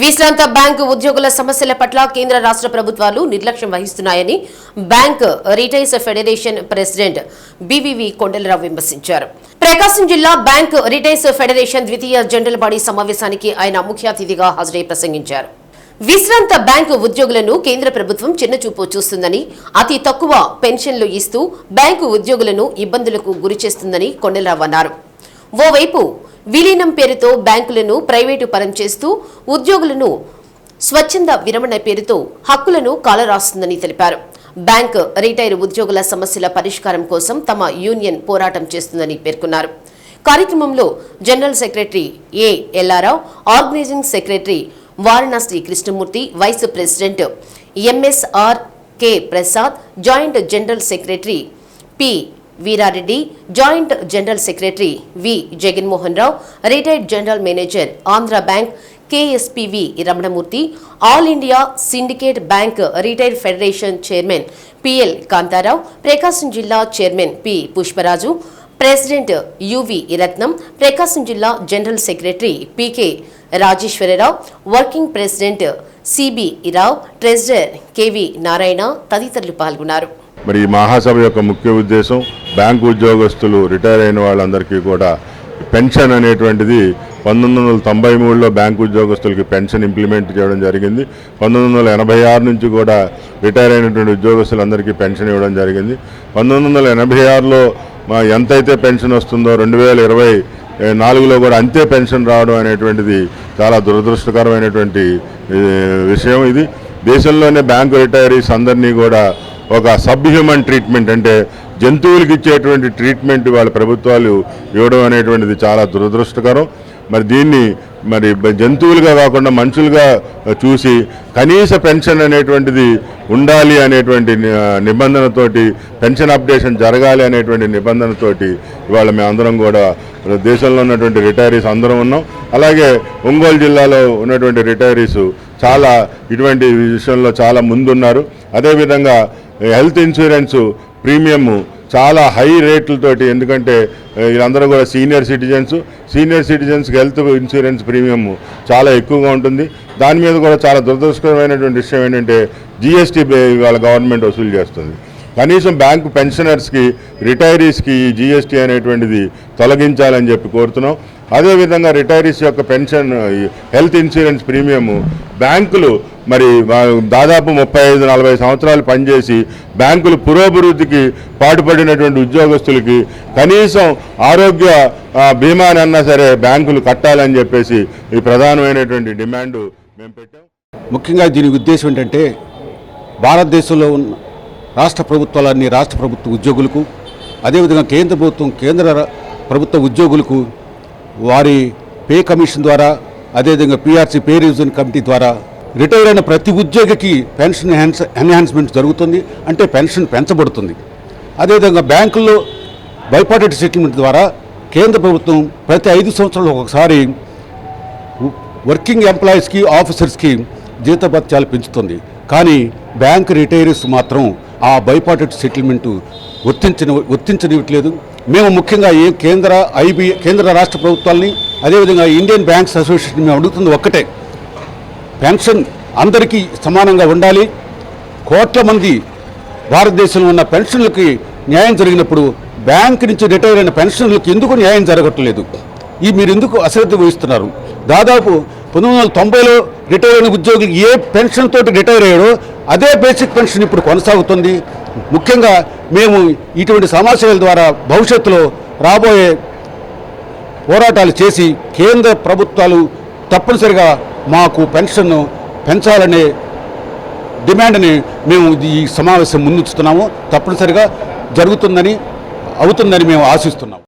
విశ్రాంత బ్యాంకు ఉద్యోగుల సమస్యల పట్ల కేంద్ర రాష్ట్ర ప్రభుత్వాలు నిర్లక్ష్యం వహిస్తున్నాయని bank retirees federation president BVV Kondalarao విమర్శించారు. ప్రకాశం జిల్లా బ్యాంక్ రిటైల్స్ ఫెడరేషన్ ద్వితీయ జనరల్ బాడీ సమావేశానికి ఆయన ముఖ్య అతిథిగా హాజరై ప్రసంగించారు. విశ్రాంత బ్యాంకు ఉద్యోగులను కేంద్ర ప్రభుత్వం చిన్నచూపు చూస్తుందని అతి తక్కువ పెన్షన్లు ఇస్తూ బ్యాంకు ఉద్యోగులను ఇబ్బందులకు గురిచేస్తుందని కొండలరావు అన్నారు. ఓవైపు విలీనం పేరుతో బ్యాంకులను ప్రైవేటు పరం చేస్తూ ఉద్యోగులను స్వచ్ఛంద విరమణ పేరుతో హక్కులను కాలరాస్తుందని తెలిపారు. బ్యాంక్ రిటైర్ ఉద్యోగుల సమస్యల పరిష్కారం కోసం తమ యూనియన్ పోరాటం చేస్తుందని పేర్కొన్నారు. కార్యక్రమంలో general secretary A Ellarao organising secretary Varanasi Krishnamurthy vice president MSR K Prasad joint general secretary P Veerareddy joint general secretary V Jaganmohan Rao retired general manager Andhra Bank KSPV Ramanamurthy all India Syndicate Bank retire federation chairman PL Kantharao Prakasam జిల్లా chairman P Pushparaju president UV Ratnam Prakasam జిల్లా general secretary PK Rajeswararao working president CB Rao treasurer KV Narayana తదితరులు పాల్గొన్నారు. మరి మహాసభ యొక్క ముఖ్య ఉద్దేశం bank ఉద్యోగస్తులు retire అయిన వాళ్ళందరికీ కూడా పెన్షన్ అనేటువంటిది పంతొమ్మిది వందల తొంభై మూడులో బ్యాంకు ఉద్యోగస్తులకి పెన్షన్ ఇంప్లిమెంట్ చేయడం జరిగింది. పంతొమ్మిది వందల ఎనభై ఆరు నుంచి కూడా రిటైర్ అయినటువంటి ఉద్యోగస్తులందరికీ పెన్షన్ ఇవ్వడం జరిగింది. పంతొమ్మిది వందల ఎనభై ఆరులో ఎంతైతే పెన్షన్ వస్తుందో రెండు వేల ఇరవై నాలుగులో కూడా అంతే పెన్షన్ రావడం అనేటువంటిది చాలా దురదృష్టకరమైనటువంటి విషయం ఇది. దేశంలోనే బ్యాంకు రిటైరీస్ అందరినీ కూడా ఒక సబ్ హ్యూమన్ ట్రీట్మెంట్ అంటే జంతువులకి ఇచ్చేటువంటి ట్రీట్మెంట్ వాళ్ళ ప్రభుత్వాలు ఇవ్వడం అనేటువంటిది చాలా దురదృష్టకరం. మరి దీన్ని మరి జంతువులుగా కాకుండా మనుషులుగా చూసి కనీస పెన్షన్ అనేటువంటిది ఉండాలి అనేటువంటి నిబంధనతోటి పెన్షన్ అప్డేషన్ జరగాలి అనేటువంటి నిబంధనతోటి ఇవాళ మేమందరం కూడా దేశంలో ఉన్నటువంటి రిటైరీస్ అందరం ఉన్నాం. అలాగే ఒంగోలు జిల్లాలో ఉన్నటువంటి రిటైరీస్ చాలా ఇటువంటి విషయంలో చాలా ముందున్నారు. అదేవిధంగా హెల్త్ ఇన్సూరెన్స్ ప్రీమియం చాలా హై రేట్లతోటి ఎందుకంటే వీళ్ళందరూ కూడా సీనియర్ సిటిజన్స్. సీనియర్ సిటిజన్స్కి హెల్త్ ఇన్సూరెన్స్ ప్రీమియం చాలా ఎక్కువగా ఉంటుంది. దాని మీద కూడా చాలా దురదృష్టకరమైనటువంటి విషయం ఏంటంటే జిఎస్టీ వాళ్ళ గవర్నమెంట్ వసూలు చేస్తుంది. కనీసం బ్యాంకు పెన్షనర్స్కి రిటైరీస్కి ఈ జిఎస్టీ అనేటువంటిది తొలగించాలని చెప్పి కోరుతున్నాం. అదేవిధంగా రిటైరీస్ యొక్క పెన్షన్ హెల్త్ ఇన్సూరెన్స్ ప్రీమియం బ్యాంకులు మరి దాదాపు ముప్పై ఐదు నలభై సంవత్సరాలు పనిచేసి బ్యాంకులు పురోభివృద్ధికి పాటుపడినటువంటి ఉద్యోగస్తులకి కనీసం ఆరోగ్య బీమానన్నా సరే బ్యాంకులు కట్టాలని చెప్పేసి ఈ ప్రధానమైనటువంటి డిమాండ్ మేము పెట్టాం. ముఖ్యంగా దీని ఉద్దేశం ఏంటంటే భారతదేశంలో ఉన్న రాష్ట్ర ప్రభుత్వాలన్నీ రాష్ట్ర ప్రభుత్వ ఉద్యోగులకు అదేవిధంగా కేంద్ర ప్రభుత్వం కేంద్ర ప్రభుత్వ ఉద్యోగులకు వారి పే కమిషన్ ద్వారా అదేవిధంగా పిఆర్సీ పే రివిజన్ కమిటీ ద్వారా రిటైర్ అయిన ప్రతి ఉద్యోగికి పెన్షన్ ఎన్హాన్స్ ఎన్హాన్స్మెంట్ జరుగుతుంది అంటే పెన్షన్ పెంచబడుతుంది. అదేవిధంగా బ్యాంకుల్లో బైపాటెడ్ సెటిల్మెంట్ ద్వారా కేంద్ర ప్రభుత్వం ప్రతి ఐదు సంవత్సరాలు ఒకసారి వర్కింగ్ ఎంప్లాయీస్కి ఆఫీసర్స్కి జీతభత్యాలు పెంచుతుంది. కానీ బ్యాంక్ రిటైరీస్ మాత్రం ఆ బైపాటెడ్ సెటిల్మెంట్ వర్తించని వర్తించనివ్వట్లేదు మేము ముఖ్యంగా ఏ కేంద్ర ఐబీ కేంద్ర రాష్ట్ర ప్రభుత్వాలని అదేవిధంగా ఇండియన్ బ్యాంక్స్ అసోసియేషన్ మేము అడుగుతుంది ఒక్కటే. పెన్షన్ అందరికీ సమానంగా ఉండాలి. కోట్ల మంది భారతదేశంలో ఉన్న పెన్షన్లకి న్యాయం జరిగినప్పుడు బ్యాంక్ నుంచి రిటైర్ అయిన పెన్షన్లకు ఎందుకు న్యాయం జరగట్లేదు? ఈ మీరు ఎందుకు అశ్రద్ధ వహిస్తున్నారు? దాదాపు పంతొమ్మిది వందల తొంభైలో రిటైర్ అయిన ఉద్యోగులు ఏ పెన్షన్ తోటి రిటైర్ అయ్యాడో అదే బేసిక్ పెన్షన్ ఇప్పుడు కొనసాగుతుంది. ముఖ్యంగా మేము ఇటువంటి సమాచారాల ద్వారా భవిష్యత్తులో రాబోయే పోరాటాలు చేసి కేంద్ర ప్రభుత్వాలు తప్పనిసరిగా మాకు పెన్షన్ను పెంచాలనే డిమాండ్ని మేము ఈ సమావేశం ముందుంచుతున్నాము. తప్పనిసరిగా జరుగుతుందని అవుతుందని మేము ఆశిస్తున్నాం